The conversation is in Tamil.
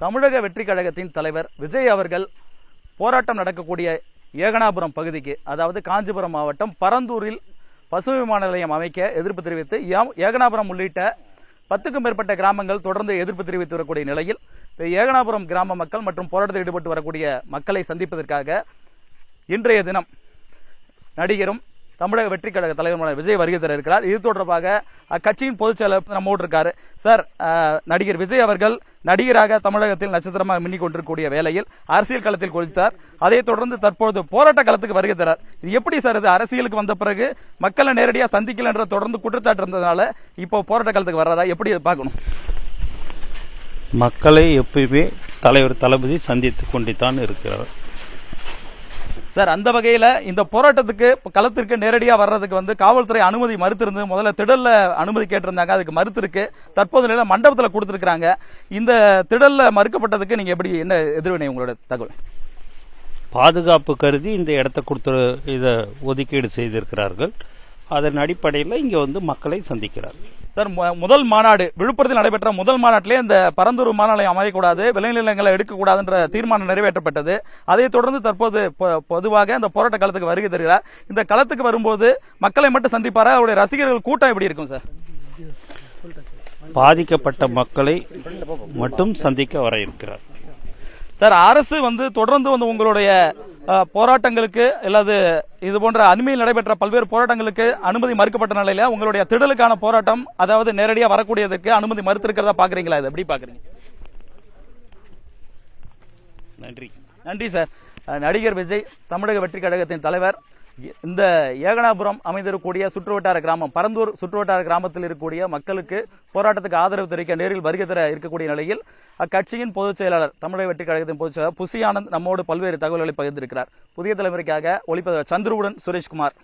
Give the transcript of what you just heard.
தமிழக வெற்றி கழகத்தின் தலைவர் விஜய் அவர்கள் போராட்டம் நடக்கக்கூடிய ஏகனாபுரம் பகுதிக்கு அதாவது காஞ்சிபுரம் மாவட்டம் பரந்தூரில் பசுமை விமான நிலையம் அமைக்க எதிர்ப்பு தெரிவித்து ஏகனாபுரம் உள்ளிட்ட பத்துக்கும் மேற்பட்ட கிராமங்கள் தொடர்ந்து எதிர்ப்பு தெரிவித்து வரக்கூடிய நிலையில் ஏகனாபுரம் கிராம மக்கள் மற்றும் போராட்டத்தில் ஈடுபட்டு வரக்கூடிய மக்களை சந்திப்பதற்காக இன்றைய தினம் நடிகரும் தமிழக வெற்றி கழக தலைவருமான விஜய் வருகை தர இருக்கிறார் இது தொடர்பாக அக்கட்சியின் பொதுச் செயலர் நம்மோடு இருக்காரு. சார் நடிகர் விஜய் அவர்கள் நடிகராக தமிழகத்தில் நட்சத்திரமாக மின்னிக் கொண்டிருக்கக்கூடிய வேளையில் அரசியல் களத்தில் கொளித்தார். அதைத் தொடர்ந்து தற்பொழுது போராட்ட களத்துக்கு வருகை தரார். இது எப்படி சார் இது? அரசியலுக்கு வந்த பிறகு மக்களை நேரடியாக சந்திக்கல என்ற தொடர்ந்து குற்றச்சாட்டு இருந்ததுனால இப்போ போராட்ட களத்துக்கு வர்றதா எப்படி பார்க்கணும்? மக்களை எப்பயுமே தலைவர் தளபதி சந்தித்து கொண்டுதான் இருக்கிறார். சார் அந்த வகையில் இந்த போராட்டத்துக்கு களத்திற்கு நேரடியாக வர்றதுக்கு வந்து காவல்துறை அனுமதி மறுத்திருந்து முதல்ல திடலில் அனுமதி கேட்டிருந்தாங்க அதுக்கு மறுத்திருக்கு தற்போது நிலையில் மண்டபத்தில் கொடுத்துருக்குறாங்க. இந்த திடலில் மறுக்கப்பட்டதுக்கு நீங்கள் எப்படி என்ன எதிர்வினை உங்களோட தகவல்? பாதுகாப்பு கருதி இந்த இடத்தை கொடுத்து இதை ஒதுக்கீடு செய்திருக்கிறார்கள். அதன் அடிப்படையில் இங்கே வந்து மக்களை சந்திக்கிறார்கள். சார் முதல் மாநாடு விழுப்புரத்தில் நடைபெற்ற முதல் மாநாட்டிலே இந்த பரந்தூர் நிலையம் அமையக்கூடாது விளைநிலங்களை எடுக்கக்கூடாதுன்ற தீர்மானம் நிறைவேற்றப்பட்டது. அதைத் தொடர்ந்து தற்போது பொதுவாக இந்த போராட்ட களத்துக்கு வருகை தருகிறார். இந்த களத்துக்கு வரும்போது மக்களை மட்டும் சந்திப்பாரா? அவருடைய ரசிகர்கள் கூட்டம் எப்படி இருக்கும் சார்? பாதிக்கப்பட்ட மக்களை மட்டும் சந்திக்க வர இருக்கிறார். சார் அரசு வந்து தொடர்ந்து வந்து உங்களுடைய போராட்டங்களுக்கு அல்லது இது போன்ற அண்மையில் நடைபெற்ற பல்வேறு போராட்டங்களுக்கு அனுமதி மறுக்கப்பட்ட நிலையில உங்களுடைய திடலுக்கான போராட்டம் அதாவது நேரடியா வரக்கூடியதுக்கு அனுமதி மறுத்திருக்கிறதா பாக்குறீங்களா? இது எப்படி பாக்குறீங்க? நன்றி. நன்றி சார். நடிகர் விஜய் தமிழக வெற்றி கழகத்தின் தலைவர் இந்த ஏகனாபுரம் அமைந்திருக்கக்கூடிய சுற்றுவட்டார கிராமம் பரந்தூர் சுற்றுவட்டார கிராமத்தில் இருக்கக்கூடிய மக்களுக்கு போராட்டத்துக்கு ஆதரவு தெரிவிக்க நேரில் வருகை தர இருக்கக்கூடிய நிலையில் அக்கட்சியின் பொதுச் செயலாளர் தமிழக வெற்றி கழகத்தின் பொதுச் செயலாளர் புசி ஆனந்த் நம்மோடு பல்வேறு தகவல்களை பகிர்ந்திருக்கிறார். புதிய தலைமுறைக்காக ஒளிப்பதிவர் சந்துருவுடன் சுரேஷ்குமார்.